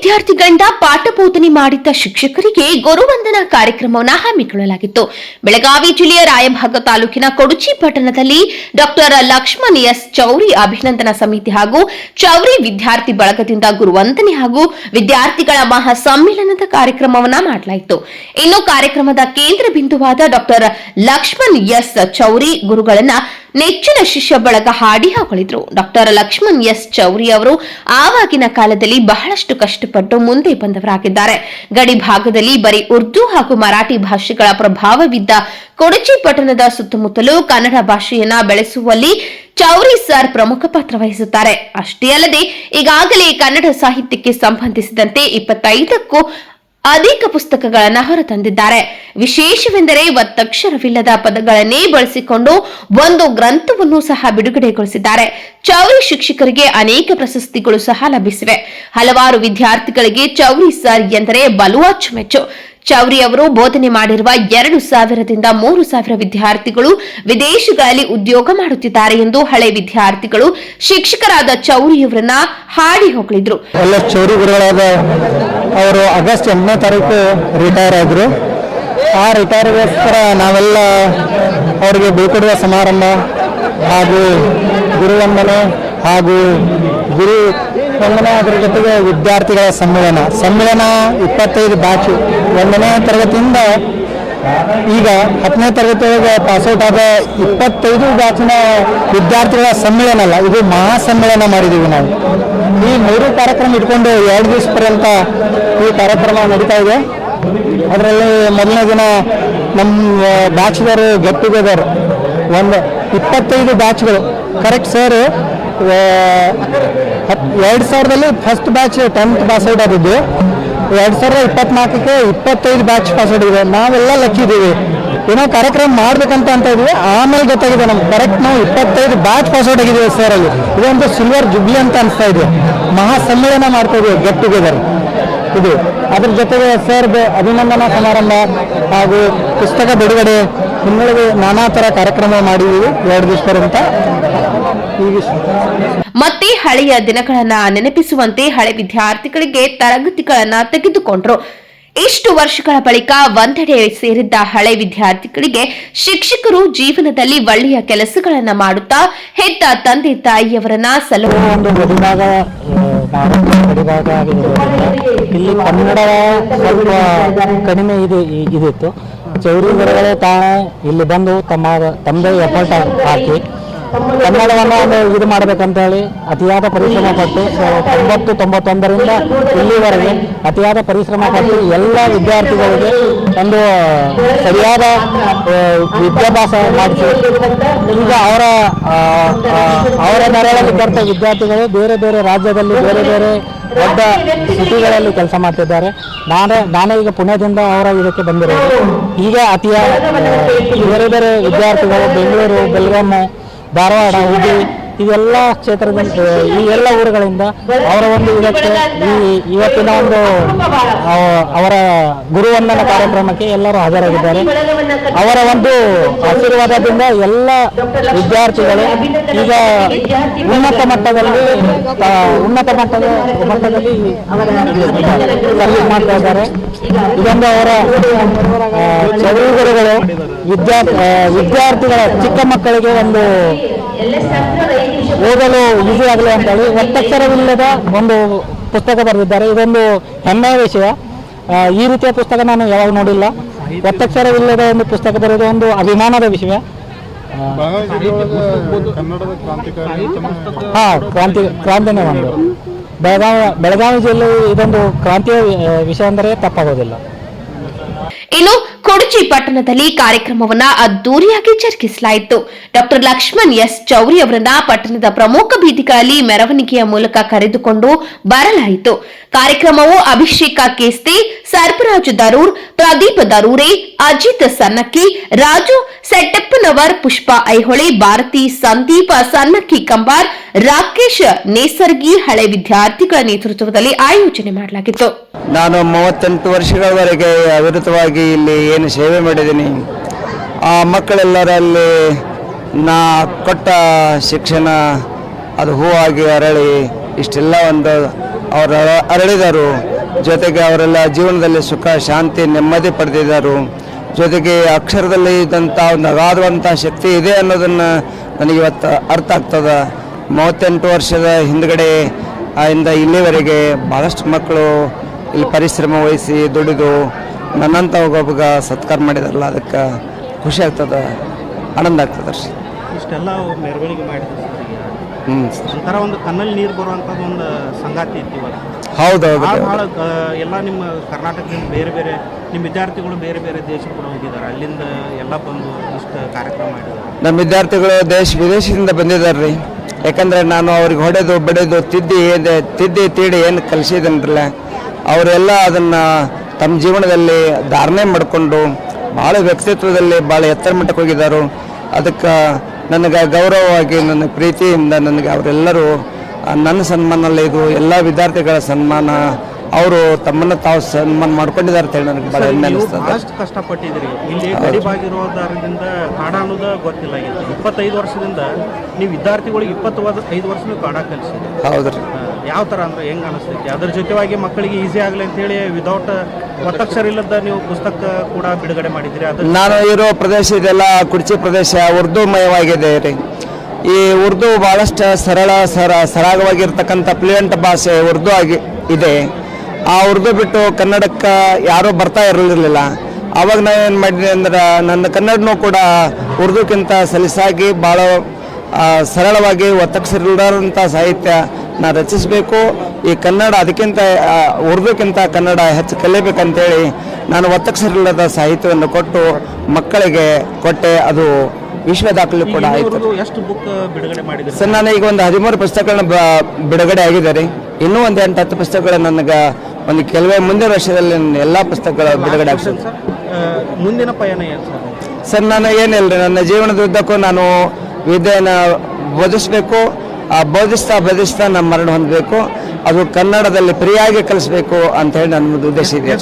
ವಿದ್ಯಾರ್ಥಿಗಳಿಂದ ಪಾಠ ಬೋಧನೆ ಮಾಡಿದ್ದ ಶಿಕ್ಷಕರಿಗೆ ಗುರುವಂದನಾ ಕಾರ್ಯಕ್ರಮವನ್ನು ಹಮ್ಮಿಕೊಳ್ಳಲಾಗಿತ್ತು. ಬೆಳಗಾವಿ ಜಿಲ್ಲೆಯ ರಾಯಭಾಗ ತಾಲೂಕಿನ ಕೊಡುಚಿ ಪಟ್ಟಣದಲ್ಲಿ ಡಾಕ್ಟರ್ ಲಕ್ಷ್ಮಣ್ ಎಸ್ ಚೌರಿ ಅಭಿನಂದನಾ ಸಮಿತಿ ಹಾಗೂ ಚೌರಿ ವಿದ್ಯಾರ್ಥಿ ಬಳಗದಿಂದ ಗುರುವಂದನೆ ಹಾಗೂ ವಿದ್ಯಾರ್ಥಿಗಳ ಮಹಾ ಸಮ್ಮೇಳನದ ಕಾರ್ಯಕ್ರಮವನ್ನ ಮಾಡಲಾಯಿತು. ಇನ್ನು ಕಾರ್ಯಕ್ರಮದ ಕೇಂದ್ರ ಬಿಂದುವಾದ ಡಾಕ್ಟರ್ ಲಕ್ಷ್ಮಣ್ ಎಸ್ ಚೌರಿ ಗುರುಗಳನ್ನ ನೆಚ್ಚಿನ ಶಿಷ್ಯ ಬಳಗ ಹಾಡಿ ಹಾಕೊಳಿದ್ರು. ಡಾಕ್ಟರ್ ಲಕ್ಷ್ಮಣ್ ಎಸ್ ಚೌರಿ ಅವರು ಆವಾಗಿನ ಕಾಲದಲ್ಲಿ ಬಹಳಷ್ಟು ಕಷ್ಟಪಟ್ಟು ಮುಂದೆ ಬಂದವರಾಗಿದ್ದಾರೆ. ಗಡಿ ಭಾಗದಲ್ಲಿ ಬರೀ ಉರ್ದು ಹಾಗೂ ಮರಾಠಿ ಭಾಷೆಗಳ ಪ್ರಭಾವವಿದ್ದ ಕೊಡಚಿ ಪಟ್ಟಣದ ಸುತ್ತಮುತ್ತಲೂ ಕನ್ನಡ ಭಾಷೆಯನ್ನ ಬೆಳೆಸುವಲ್ಲಿ ಚೌರಿ ಸರ್ ಪ್ರಮುಖ ಪಾತ್ರ ವಹಿಸುತ್ತಾರೆ. ಅಷ್ಟೇ ಅಲ್ಲದೆ ಈಗಾಗಲೇ ಕನ್ನಡ ಸಾಹಿತ್ಯಕ್ಕೆ ಸಂಬಂಧಿಸಿದಂತೆ ಇಪ್ಪತ್ತೈದಕ್ಕೂ ಅಧಿಕ ಪುಸ್ತಕಗಳನ್ನು ಹೊರತಂದಿದ್ದಾರೆ. ವಿಶೇಷವೆಂದರೆ ಒತ್ತಕ್ಷರವಿಲ್ಲದ ಪದಗಳನ್ನೇ ಬಳಸಿಕೊಂಡು ಒಂದು ಗ್ರಂಥವನ್ನು ಸಹ ಬಿಡುಗಡೆಗೊಳಿಸಿದ್ದಾರೆ. ಚೌರಿ ಶಿಕ್ಷಕರಿಗೆ ಅನೇಕ ಪ್ರಶಸ್ತಿಗಳು ಸಹ ಲಭಿಸಿವೆ. ಹಲವಾರು ವಿದ್ಯಾರ್ಥಿಗಳಿಗೆ ಚೌರಿ ಸರ್ ಎಂದರೆ ಬಲು ಅಚ್ಚುಮೆಚ್ಚು ಚೌರಿ ಅವರು ಬೋಧನೆ ಮಾಡಿರುವ ಎರಡು ಸಾವಿರದಿಂದ ಮೂರು ಸಾವಿರ ವಿದ್ಯಾರ್ಥಿಗಳು ವಿದೇಶಗಳಲ್ಲಿ ಉದ್ಯೋಗ ಮಾಡುತ್ತಿದ್ದಾರೆ ಎಂದು ಹಳೆ ವಿದ್ಯಾರ್ಥಿಗಳು ಶಿಕ್ಷಕರಾದ ಚೌರಿಯವರನ್ನ ಹಾಡಿ ಹೊಗಳಿದ್ರು. ಎಲ್ಲ ಚೌರಿ ಗುರುಗಳಾದ ಅವರು ಆಗಸ್ಟ್ ಎಂಟನೇ ತಾರೀಕು ರಿಟೈರ್ ಆದ್ರು ಆ ರಿಟೈರ್ಗೋಸ್ಕರ ನಾವೆಲ್ಲ ಅವರಿಗೆ ಬೀಳ್ಕೊಡುವ ಸಮಾರಂಭ ಹಾಗೂ ಗುರುವಂದನೆ ಹಾಗೂ ಗುರು ವಂದನೆ ಅದರ ಜೊತೆಗೆ ವಿದ್ಯಾರ್ಥಿಗಳ ಸಮ್ಮೇಳನ. ಸಮ್ಮೇಳನ ಇಪ್ಪತ್ತೈದು ಬ್ಯಾಚು ಒಂದನೇ ತರಗತಿಯಿಂದ ಈಗ ಹತ್ತನೇ ತರಗತಿಯೊಳಗೆ ಪಾಸ್ಔಟ್ ಆದ ಇಪ್ಪತ್ತೈದು ಬ್ಯಾಚಿನ ವಿದ್ಯಾರ್ಥಿಗಳ ಸಮ್ಮೇಳನ ಅಲ್ಲ, ಇದು ಮಹಾ ಸಮ್ಮೇಳನ ಮಾಡಿದ್ದೀವಿ ನಾವು. ಈ ಮೂರು ಕಾರ್ಯಕ್ರಮ ಇಟ್ಕೊಂಡು ಎರಡು ದಿವಸ ಪರ್ಯಂತ ಈ ಕಾರ್ಯಕ್ರಮ ನಡೀತಾ ಇದೆ. ಅದರಲ್ಲಿ ಮೊದಲನೇ ದಿನ ನಮ್ಮ ಬ್ಯಾಚ್ದವರು ಗೆಟ್ ಟುಗೆದರ್ ಒಂದು ಇಪ್ಪತ್ತೈದು ಬ್ಯಾಚ್ಗಳು ಕರೆಕ್ಟ್ ಸರ್ ಎರಡು ಸಾವಿರದಲ್ಲಿ first batch tenth pass out ಆಗಿದ್ದು ಎರಡು ಸಾವಿರದ ಇಪ್ಪತ್ನಾಲ್ಕಕ್ಕೆ ಇಪ್ಪತ್ತೈದು ಬ್ಯಾಚ್ ಪಾಸ್ ಔಟ್ ಇದೆ. ನಾವೆಲ್ಲ ಲಕ್ಕಿದ್ದೀವಿ ಏನೋ ಕಾರ್ಯಕ್ರಮ ಮಾಡ್ಬೇಕಂತ ಅಂತ ಇದ್ವಿ. ಆಮೇಲೆ ಗೊತ್ತಾಗಿದೆ ನಮ್ಗೆ. ಕರೆಕ್ಟ್ ನಾವು ಇಪ್ಪತ್ತೈದು ಬ್ಯಾಚ್ ಪಾಸ್ ಔಟ್ ಆಗಿದ್ದೀವಿ ಸರ್ ಅಲ್ಲಿ. ಇದೊಂದು ಸಿಲ್ವರ್ ಜುಬ್ಲಿ ಅಂತ ಅನಿಸ್ತಾ ಇದೆ. ಮಹಾ ಸಮ್ಮೇಳನ ಮಾಡ್ತಾ ಇದೀವಿ ಗೆಟ್ ಟುಗೆದರ್ ಇದು. ಅದ್ರ ಜೊತೆಗೆ ಸರ್ ಅಭಿನಂದನಾ ಸಮಾರಂಭ ಹಾಗೂ ಪುಸ್ತಕ ಬಿಡುಗಡೆ. ಹಿನ್ನೆಲೆಗೆ ನಾನಾ ಥರ ಕಾರ್ಯಕ್ರಮ ಮಾಡಿದ್ದೀವಿ. ಎರಡು ದಿವಸ ಪರ್ಯಂತ ಈಗ ಮತ್ತೆ ಹಳೆಯ ದಿನಗಳನ್ನ ನೆನಪಿಸುವಂತೆ ಹಳೆ ವಿದ್ಯಾರ್ಥಿಗಳಿಗೆ ತರಗತಿಗಳನ್ನ ತೆಗೆದುಕೊಂಡ್ರು. ಇಷ್ಟು ವರ್ಷಗಳ ಬಳಿಕ ಒಂದೆಡೆ ಸೇರಿದ್ದ ಹಳೆ ವಿದ್ಯಾರ್ಥಿಗಳಿಗೆ ಶಿಕ್ಷಕರು ಜೀವನದಲ್ಲಿ ಒಳ್ಳೆಯ ಕೆಲಸಗಳನ್ನ ಮಾಡುತ್ತಾ ಹೆತ್ತ ತಂದೆ ತಾಯಿಯವರನ್ನ ಸಲಹೆ ಇಲ್ಲಿ ಕನ್ನಡ ಸ್ವಲ್ಪ ಕಡಿಮೆ ಇದೆ ಇದಿತ್ತು. ಚೌರಿ ತಾವು ಇಲ್ಲಿ ಬಂದು ತಮ್ಮ ತಮ್ಮದೇ ಎಫರ್ಟ್ ಹಾಕಿ. ಕನ್ನಡವನ್ನು ಇದು ಮಾಡಬೇಕಂತ ಹೇಳಿ ಅತಿಯಾದ ಪರಿಶ್ರಮ ಪಟ್ಟು ತೊಂಬತ್ತು ತೊಂಬತ್ತೊಂದರಿಂದ ಇಲ್ಲಿವರೆಗೆ ಅತಿಯಾದ ಪರಿಶ್ರಮ ಪಟ್ಟು ಎಲ್ಲ ವಿದ್ಯಾರ್ಥಿಗಳಿಗೆ ಒಂದು ಸರಿಯಾದ ವಿದ್ಯಾಭ್ಯಾಸ ಮಾಡಿಸಿ. ಈಗ ಅವರ ಅವರ ನೆರಳಲ್ಲಿ ಬರ್ತ ವಿದ್ಯಾರ್ಥಿಗಳು ಬೇರೆ ಬೇರೆ ರಾಜ್ಯದಲ್ಲಿ ಬೇರೆ ಬೇರೆ ದೊಡ್ಡ ಸಿಟಿಗಳಲ್ಲಿ ಕೆಲಸ ಮಾಡ್ತಿದ್ದಾರೆ. ನಾನೇ ನಾನೇ ಈಗ ಪುಣೆದಿಂದ ಅವರ ಇದಕ್ಕೆ ಬಂದಿರೋದು. ಈಗ ಅತಿಯ ಬೇರೆ ಬೇರೆ ವಿದ್ಯಾರ್ಥಿಗಳು ಬೆಂಗಳೂರು ಬೆಳಗಾಮು ಧಾರವಾಡ ಹುಬ್ಬಳ್ಳಿ ಇವೆಲ್ಲ ಕ್ಷೇತ್ರದ ಈ ಎಲ್ಲ ಊರುಗಳಿಂದ ಅವರ ಒಂದು ಇದಕ್ಕೆ ಈ ಇವತ್ತಿನ ಒಂದು ಅವ- ಅವರ ಗುರುವಂದನ ಕಾರ್ಯಕ್ರಮಕ್ಕೆ ಎಲ್ಲರೂ ಹಾಜರಾಗಿದ್ದಾರೆ. ಅವರ ಒಂದು ಆಶೀರ್ವಾದದಿಂದ ಎಲ್ಲ ವಿದ್ಯಾರ್ಥಿಗಳು ಈಗ ಉನ್ನತ ಮಟ್ಟದಲ್ಲಿ ಉನ್ನತ ಮಟ್ಟದ ಮಟ್ಟದಲ್ಲಿ ಮಾಡ್ತಾ ಇದ್ದಾರೆ. ಇದೊಂದು ಅವರ ಚದುರುಗಳು ವಿದ್ಯಾರ್ಥಿ ವಿದ್ಯಾರ್ಥಿಗಳ ಚಿಕ್ಕ ಮಕ್ಕಳಿಗೆ ಒಂದು ಓದಲು ಈಸಿ ಆಗಲಿ ಅಂತೇಳಿ ಒತ್ತಕ್ಷರವಿಲ್ಲದ ಒಂದು ಪುಸ್ತಕ ಬರೆದಿದ್ದಾರೆ. ಇದೊಂದು ಹೆಮ್ಮೆಯ ವಿಷಯ. ಈ ರೀತಿಯ ಪುಸ್ತಕ ನಾನು ಯಾವಾಗ ನೋಡಿಲ್ಲ. ಒತ್ತಕ್ಷರವಿಲ್ಲದ ಒಂದು ಪುಸ್ತಕ ಬರೆಯೋದು ಒಂದು ಅಭಿಮಾನದ ವಿಷಯ. ಹಾ, ಕ್ರಾಂತಿ ಕ್ರಾಂತಿನೇ ಒಂದು. ಬೆಳಗಾವಿ ಬೆಳಗಾವಿ ಜಿಲ್ಲೆ ಇದೊಂದು ಕ್ರಾಂತಿಯ ವಿಷಯ ಅಂದರೆ ತಪ್ಪಾಗೋದಿಲ್ಲ. ಇನ್ನು ಕೊಡಚಿ ಪಟ್ಟಣದಲ್ಲಿ ಕಾರ್ಯಕ್ರಮವನ್ನ ಅದ್ದೂರಿಯಾಗಿ ಜರುಗಿಸಲಾಯಿತು ಡಾಕ್ಟರ್ ಲಕ್ಷ್ಮಣ್ ಎಸ್ ಚೌರಿ ಅವರನ್ನ ಪಟ್ಟಣದ ಪ್ರಮುಖ ಬೀದಿಗಳಲ್ಲಿ ಮೆರವಣಿಗೆಯ ಮೂಲಕ ಕರೆದುಕೊಂಡು ಬರಲಾಯಿತು. ಕಾರ್ಯಕ್ರಮವು ಅಭಿಷೇಕ ಕೇಸ್ತಿ, ಸರ್ಪರಾಜ್ ದರೂರ್, ಪ್ರದೀಪ್ ದರೂರೆ, ಅಜಿತ್ ಸನ್ನಕ್ಕಿ, ರಾಜು ಸೆಟ್ಟಪ್ಪನವರ್, ಪುಷ್ಪ ಐಹೊಳೆ, ಭಾರತಿ ಸಂದೀಪ ಸನ್ನಕ್ಕಿ ಕಂಬಾರ್, ರಾಕೇಶ್ ನೇಸರ್ಗಿ ಹಳೆ ವಿದ್ಯಾರ್ಥಿಗಳ ನೇತೃತ್ವದಲ್ಲಿ ಆಯೋಜನೆ ಮಾಡಲಾಗಿತ್ತು. ನಾನು ಮೂವತ್ತೆಂಟು ವರ್ಷಗಳವರೆಗೆ ಅವಿರತವಾಗಿ ಇಲ್ಲಿ ಏನು ಸೇವೆ ಮಾಡಿದ್ದೀನಿ? ಆ ಮಕ್ಕಳೆಲ್ಲರಲ್ಲಿ ನಾ ಕೊಟ್ಟ ಶಿಕ್ಷಣ, ಅದು ಹೂವಾಗಿ ಅರಳಿ, ಇಷ್ಟೆಲ್ಲ ಒಂದು ಅವರು ಅರಳಿದರು. ಜೊತೆಗೆ ಅವರೆಲ್ಲ ಜೀವನದಲ್ಲಿ ಸುಖ, ಶಾಂತಿ, ನೆಮ್ಮದಿ ಪಡೆದಿದ್ದರು. ಜೊತೆಗೆ ಅಕ್ಷರದಲ್ಲಿ ಇದ್ದಂಥ ಒಂದು ಅಗಾಧವಂಥ ಶಕ್ತಿ ಇದೆ ಅನ್ನೋದನ್ನು ನನಗೆ ಇವತ್ತು ಅರ್ಥ ಆಗ್ತದೆ. ಮೂವತ್ತೆಂಟು ವರ್ಷದ ಹಿಂದ್ಗಡೆ ಇಂದ ಇಲ್ಲಿವರೆಗೆ ಭಾಳಷ್ಟು ಮಕ್ಕಳು ಇಲ್ಲಿ ಪರಿಶ್ರಮ ವಹಿಸಿ ದುಡಿದು ನನ್ನಂಥ ಒಬ್ಬೊಬ್ಬಗ ಸತ್ಕಾರ ಮಾಡಿದಾರಲ್ಲ ಅದಕ್ಕೆ ಖುಷಿ ಆಗ್ತದೆ ಆನಂದ ಆಗ್ತದೆ ರೀ ಇಷ್ಟೆಲ್ಲ ಮೆರವಣಿಗೆ ಮಾಡಿದ್ರು. ಹ್ಞೂ ಒಂಥರ ಒಂದು ಕಣ್ಣಲ್ಲಿ ನೀರು ಬರುವಂಥದ್ದು ಒಂದು ಸಂಗಾತಿ ಇತ್ತು ಇವತ್ತು ಹೌದು ಭಾಳ ಎಲ್ಲ ನಿಮ್ಮ ಕರ್ನಾಟಕದಿಂದ ಬೇರೆ ಬೇರೆ ನಿಮ್ಮ ವಿದ್ಯಾರ್ಥಿಗಳು ಬೇರೆ ಬೇರೆ ದೇಶಕ್ಕೆ ಹೋಗಿದ್ದಾರೆ ಅಲ್ಲಿಂದ ಎಲ್ಲ ಬಂದು ಇಷ್ಟು ಕಾರ್ಯಕ್ರಮ ಮಾಡಿದ್ದಾರೆ. ನಮ್ಮ ವಿದ್ಯಾರ್ಥಿಗಳು ದೇಶ ವಿದೇಶದಿಂದ ಬಂದಿದ್ದಾರೆ ರೀ. ಯಾಕಂದರೆ ನಾನು ಅವ್ರಿಗೆ ಹೊಡೆದು ಬಡಿದು ತಿದ್ದಿ ತಿದ್ದಿ ತೀಡಿ ಏನು ಕಲಿಸಿದನ್ರಲ್ಲ ಅವರೆಲ್ಲ ಅದನ್ನು ತಮ್ಮ ಜೀವನದಲ್ಲಿ ಧಾರಣೆ ಮಾಡಿಕೊಂಡು ಭಾಳ ವ್ಯಕ್ತಿತ್ವದಲ್ಲಿ ಭಾಳ ಎತ್ತರ ಮಟ್ಟಕ್ಕೆ ಹೋಗಿದ್ದಾರೆ. ಅದಕ್ಕೆ ನನಗೆ ಗೌರವವಾಗಿ, ನನ್ನ ಪ್ರೀತಿಯಿಂದ ನನಗೆ ಅವರೆಲ್ಲರೂ ನನ್ನ ಸನ್ಮಾನಲ್ಲಿ ಇದು ಎಲ್ಲ ವಿದ್ಯಾರ್ಥಿಗಳ ಸನ್ಮಾನ ಅವರು ತಮ್ಮನ್ನು ತಾವು ಸನ್ಮಾನ ಮಾಡ್ಕೊಂಡಿದ್ದಾರೆ ಅಂತ ಹೇಳಿ ನನಗೆ ಬಹಳ ಹೆಮ್ಮೆ ಅನಿಸ್ತದೆ. ಭಾಳಷ್ಟು ಕಷ್ಟಪಟ್ಟಿದ್ದೀರಿ. ಇಲ್ಲಿ ಗಡಿಭಾಗಿರೋದ್ರಿಂದ ಕಾಡ ಅನ್ನೋದು ಗೊತ್ತಿಲ್ಲ ಇಪ್ಪತ್ತೈದು ವರ್ಷದಿಂದ ನೀವು ವಿದ್ಯಾರ್ಥಿಗಳಿಗೆ ಇಪ್ಪತ್ತು ಐದು ವರ್ಷ ನೀವು ಕಾಡ ಕಲಿಸಿದ್ರಿ. ಹೌದ್ರಿ. ಯಾವ ಥರ ಅಂದ್ರೆ ಹೆಂಗೆ ಅನಿಸ್ತೈತಿ? ಅದ್ರ ಜೊತೆವಾಗಿ ಮಕ್ಕಳಿಗೆ ಈಸಿ ಆಗಲಿ ಅಂತೇಳಿ ವಿದೌಟ್ ಒತ್ತಕ್ಷರ ಇಲ್ಲದ ನೀವು ಪುಸ್ತಕ ಕೂಡ ಬಿಡುಗಡೆ ಮಾಡಿದ್ರಿ? ನಾನು ಇರೋ ಪ್ರದೇಶ ಇದೆಲ್ಲ ಕುರ್ಚಿ ಪ್ರದೇಶ ಉರ್ದು ಮಯವಾಗಿದೆ ರೀ. ಈ ಉರ್ದು ಭಾಳಷ್ಟು ಸರಳ ಸರ ಸರಾಗವಾಗಿರ್ತಕ್ಕಂಥ ಫ್ಲೂಯೆಂಟ್ ಭಾಷೆ ಉರ್ದು ಆಗಿ ಇದೆ. ಆ ಉರ್ದು ಬಿಟ್ಟು ಕನ್ನಡಕ್ಕೆ ಯಾರೂ ಬರ್ತಾ ಇರಲಿರಲಿಲ್ಲ. ಅವಾಗ ನಾನು ಏನು ಮಾಡಿದೆ ಅಂದ್ರೆ ನನ್ನ ಕನ್ನಡನೂ ಕೂಡ ಉರ್ದುಕ್ಕಿಂತ ಸಲಿಸಾಗಿ ಭಾಳ ಸರಳವಾಗಿ ಒತ್ತಕ್ಷರಿಲ್ಲದಂಥ ಸಾಹಿತ್ಯ ನಾನು ರಚಿಸಬೇಕು. ಈ ಕನ್ನಡ ಅದಕ್ಕಿಂತ ಉರ್ದುಕ್ಕಿಂತ ಕನ್ನಡ ಹೆಚ್ಚು ಕಲಿಬೇಕಂತೇಳಿ ನಾನು ಒತ್ತಕ್ಷರಿಲ್ಲದ ಸಾಹಿತ್ಯವನ್ನು ಕೊಟ್ಟು ಮಕ್ಕಳಿಗೆ ಕೊಟ್ಟೆ. ಅದು ವಿಶ್ವ ದಾಖಲೆ ಕೂಡ ಆಯಿತು. ಎಷ್ಟು ಬುಕ್ ಬಿಡುಗಡೆ ಮಾಡಿದ್ರಿ? ಸರ್ ನಾನು ಈಗ ಒಂದು ಹದಿಮೂರು ಪುಸ್ತಕಗಳನ್ನ ಬಿಡುಗಡೆ ಆಗಿದೆ ರೀ ಇನ್ನೂ ಒಂದು ಎಂಟು ಹತ್ತು ಪುಸ್ತಕಗಳು ನನಗೆ ಒಂದು ಕೆಲವೇ ಮುಂದಿನ ವರ್ಷದಲ್ಲಿ ನನ್ನ ಎಲ್ಲ ಪುಸ್ತಕಗಳು ಬಿಡುಗಡೆ ಆಗ್ತದೆ. ಮುಂದಿನ ಪಯಣ ಏನು ಸರ್? ನಾನು ಏನಿಲ್ಲ ರೀ ನನ್ನ ಜೀವನದ ಉದ್ದಕ್ಕೂ ನಾನು ವಿದ್ಯೆಯನ್ನು ಬೋಧಿಸಬೇಕು ಆ ಬೋಧಿಸ್ತಾ ಬೋಧಿಸ್ತಾ ನಮ್ಮ ಮರಣ ಹೊಂದಬೇಕು ಅದು ಕನ್ನಡದಲ್ಲಿ ಪ್ರಿಯಾಗಿ ಕಲಿಸ್ಬೇಕು ಅಂತ ಹೇಳಿ ನನ್ನ ಉದ್ದೇಶ ಇದೆ.